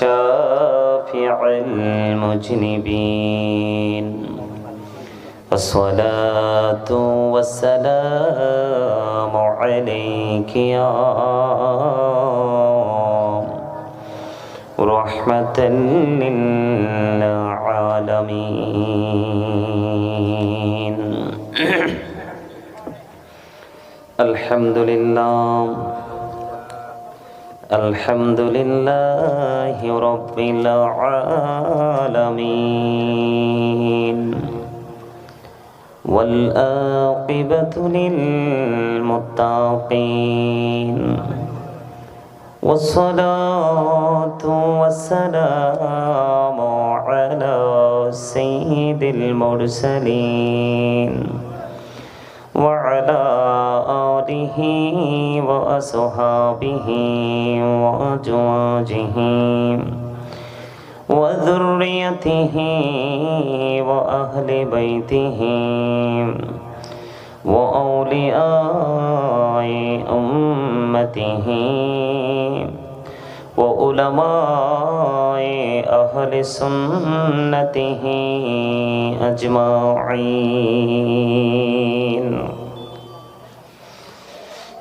شافع المجنبين. والصلاة والسلام عليك يا رحمة للعالمين. الحمد لله الحمد لله رب العالمين. والآقبة للمتقين. والصلاة والسلام على سيد المرسلين. وعلى آله وأصحابه وأزواجه وذريته وأهل بيته وأولياء أمته وعلماء أهل سنته أجمعين.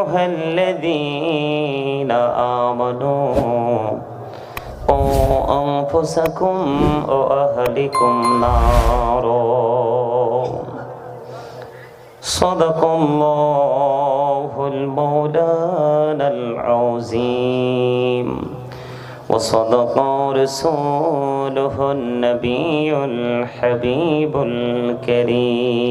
أيها الذين آمنوا قوا أنفسكم وأهلكم نارا. صدق الله المولانا العظيم. وصدق رسوله النبي الحبيب الكريم.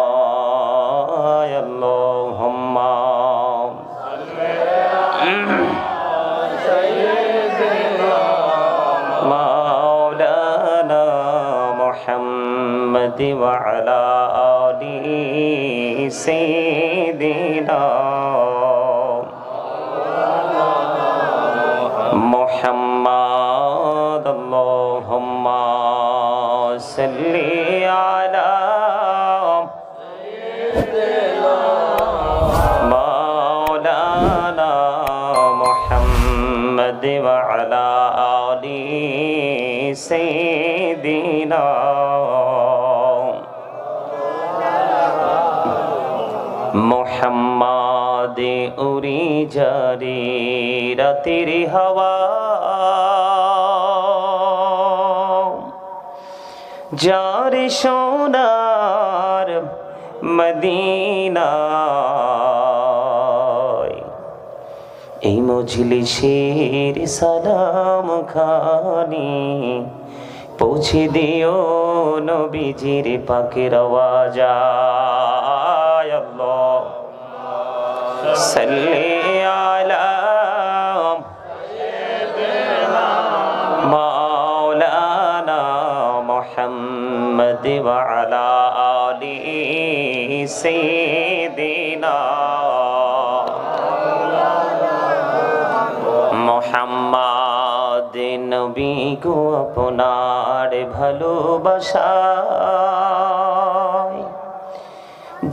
محمد وعلى آله سيدنا محمد اللهم صل على مولانا محمد وعلى آل سيدنا মোহাম্মদ উড়ি জারি রাতের হাওয়া। যার সোনার মদিনায় এই মজলিসের সালাম খানি পৌঁছে দিও নবীজির পাকের আওয়াজায় يا الله صل على مولانا محمد وعلى آله سيدنا মোহাম্মদ নবী গো আপনার ভালোবাসা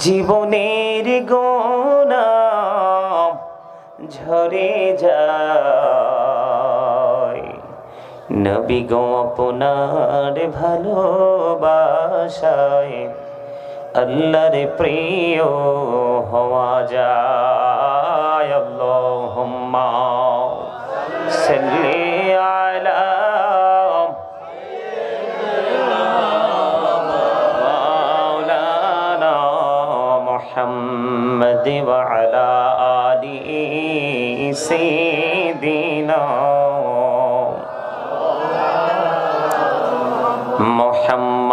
জীবনের গোনা ঝরে যায়। নবী গো আপনার ভালোবাসায় আল্লাহর প্রিয় হওয়া যায়। আল্লাহুম্মা সাল্লি وعلى آله سيدنا محمد